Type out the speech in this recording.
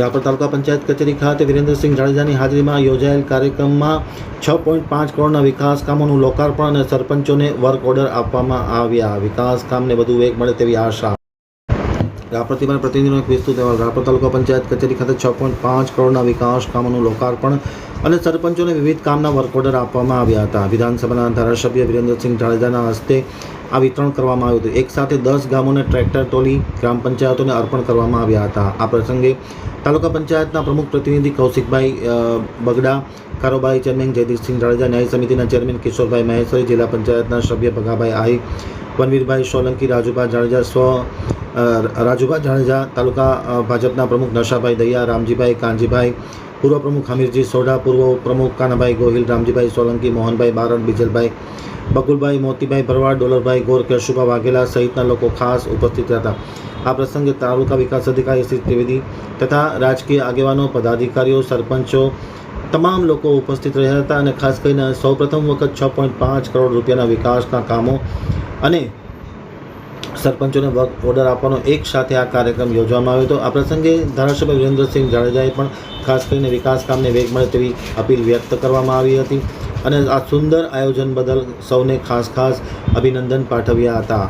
રાપર તાલુકા પંચાયત કચેરી ખાતે વિરેન્દ્રસિંહ જાડેજાની હાજરીમાં યોજાયેલ કાર્યક્રમમાં છ પોઈન્ટ પાંચ કરોડના વિકાસ કામોનું લોકાર્પણ અને સરપંચોને વર્ક ઓર્ડર આપવામાં આવ્યા. વિકાસ કામને વધુ વેગ મળે તેવી આશા. રાપરથી મારા પ્રતિનિધિનો એક વિસ્તૃત અહેવાલ. રાપર તાલુકા પંચાયત કચેરી ખાતે છ પોઈન્ટ પાંચ કરોડના વિકાસ કામોનું લોકાર્પણ અને સરપંચોને વિવિધ કામના વર્ક ઓર્ડર આપવામાં આવ્યા હતા. વિધાનસભાના ધારાસભ્ય વિરેન્દ્રસિંહ જાડેજાના હસ્તે આ વિતરણ કરવામાં આવ્યું હતું. એકસાથે દસ ગામોને ટ્રેક્ટર, ટોલી, ગ્રામ પંચાયતોને અર્પણ કરવામાં આવ્યા હતા. આ પ્રસંગે તાલુકા પંચાયતના પ્રમુખ પ્રતિનિધિ કૌશિકભાઈ બગડા, કારોબારી ચેરમેન જયદીપસિંહ જાડેજા, ન્યાય સમિતિના ચેરમેન કિશોરભાઈ મહેશ્વરી, જિલ્લા પંચાયતના સભ્ય ભગાભાઈ આહી વનવીરભાઈ સોલંકી, રાજુભા જાડેજા, સ્વ રાજુભાઈ રાજુભા જાડેજા, તાલુકા ભાજપના પ્રમુખ નશાભાઈ દૈયા, રામજીભાઈ કાનજીભાઈ, પૂર્વ પ્રમુખ હમીરજી સોઢા, પૂર્વ પ્રમુખ કાનાભાઈ ગોહિલ, રામજીભાઈ સોલંકી, મોહનભાઈ બારડ, બીજલભાઈ બકુલભાઈ, મોતીભાઈ ભરવાડ, ડોલરભાઈ ગોર, કેશુભા વાઘેલા સહિતના લોકો ખાસ ઉપસ્થિત હતા આ પ્રસંગે તાલુકા વિકાસ અધિકારી શ્રી ત્રિવેદી તથા રાજકીય આગેવાનો, પદાધિકારીઓ, સરપંચો તમામ લોકો ઉપસ્થિત રહ્યા હતા અને ખાસ કરીને સૌપ્રથમ વખત છ પોઈન્ટ પાંચ કરોડ રૂપિયાના વિકાસના કામો અને સરપંચોને વર્ક ઓર્ડર આપવાનો એક સાથે આ કાર્યક્રમ યોજવામાં આવ્યો હતો. આ પ્રસંગે ધારાસભ્ય વિરેન્દ્રસિંહ જાડેજાએ પણ ખાસ કરીને વિકાસ કામને વેગ મળે તેવી અપીલ વ્યક્ત કરવામાં આવી હતી અને આ સુંદર આયોજન બદલ સૌને ખાસ ખાસ અભિનંદન પાઠવ્યા હતા.